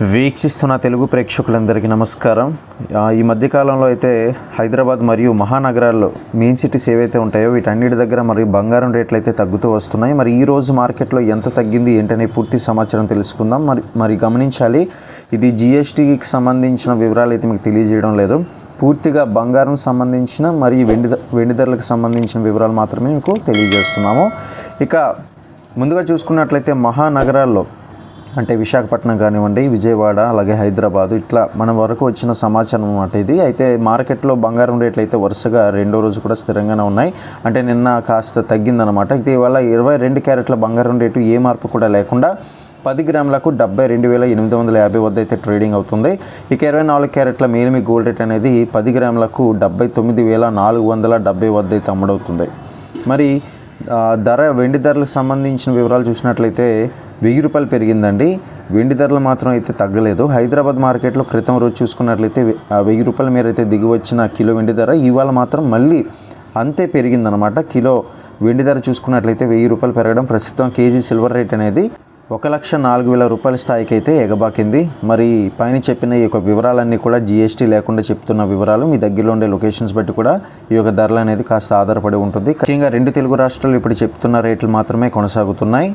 వీక్షిస్తున్న తెలుగు ప్రేక్షకులందరికీ నమస్కారం. ఈ మధ్యకాలంలో అయితే హైదరాబాద్ మరియు మహానగరాల్లో మెయిన్ సిటీస్ ఏవైతే ఉంటాయో వీటన్నిటి దగ్గర మరి బంగారం రేట్లు అయితే తగ్గుతూ వస్తున్నాయి. మరి ఈ రోజు మార్కెట్లో ఎంత తగ్గింది ఏంటనే పూర్తి సమాచారం తెలుసుకుందాం. మరి మరి గమనించాలి ఇది జిఎస్టీకి సంబంధించిన వివరాలు అయితే మీకు తెలియజేయడం లేదు. పూర్తిగా బంగారం సంబంధించిన మరియు వెండి వెండి ధరలకు సంబంధించిన వివరాలు మాత్రమే మీకు తెలియజేస్తున్నాము. ఇక ముందుగా చూసుకున్నట్లయితే మహానగరాల్లో అంటే విశాఖపట్నం కానివ్వండి విజయవాడ అలాగే హైదరాబాద్ ఇట్లా మన వరకు వచ్చిన సమాచారం అన్నమాట ఇది. అయితే మార్కెట్లో బంగారం రేట్లు అయితే వరుసగా రెండో రోజు కూడా స్థిరంగానే ఉన్నాయి. అంటే నిన్న కాస్త తగ్గిందనమాట అయితే ఇవాళ ఇరవై రెండు క్యారెట్ల బంగారం రేటు ఏ మార్పు కూడా లేకుండా పది గ్రాములకు డెబ్బై రెండు వేల ఎనిమిది వందల యాభై వద్ద అయితే ట్రేడింగ్ అవుతుంది. ఇక ఇరవై నాలుగు క్యారెట్ల మేలిమి గోల్డ్ రేట్ అనేది పది గ్రాములకు డెబ్బై తొమ్మిది వేల నాలుగు వందల డెబ్బై వద్ద అయితే అమ్ముడవుతుంది. మరి ధర వెండి ధరలకు సంబంధించిన వివరాలు చూసినట్లయితే వెయ్యి రూపాయలు పెరిగిందండి. వెండి ధరలు మాత్రం అయితే తగ్గలేదు. హైదరాబాద్ మార్కెట్లో క్రితం రోజు చూసుకున్నట్లయితే వెయ్యి రూపాయల మేర అయితే దిగి వచ్చిన కిలో వెండి ధర ఇవాళ మాత్రం మళ్ళీ అంతే పెరిగిందనమాట కిలో వెండి ధర చూసుకున్నట్లయితే వెయ్యి రూపాయలు పెరగడం ప్రస్తుతం కేజీ సిల్వర్ రేట్ అనేది ఒక లక్ష నాలుగు వేల రూపాయల స్థాయికి అయితే ఎగబాకింది. మరి పైన చెప్పిన ఈ యొక్క వివరాలన్నీ కూడా జిఎస్టీ లేకుండా చెప్తున్న వివరాలు మీ దగ్గరలో ఉండే లొకేషన్స్ బట్టి కూడా ఈ యొక్క ధరలు అనేది కాస్త ఆధారపడి ఉంటుంది. ముఖ్యంగా రెండు తెలుగు రాష్ట్రాలు ఇప్పుడు చెప్తున్న రేట్లు మాత్రమే కొనసాగుతున్నాయి.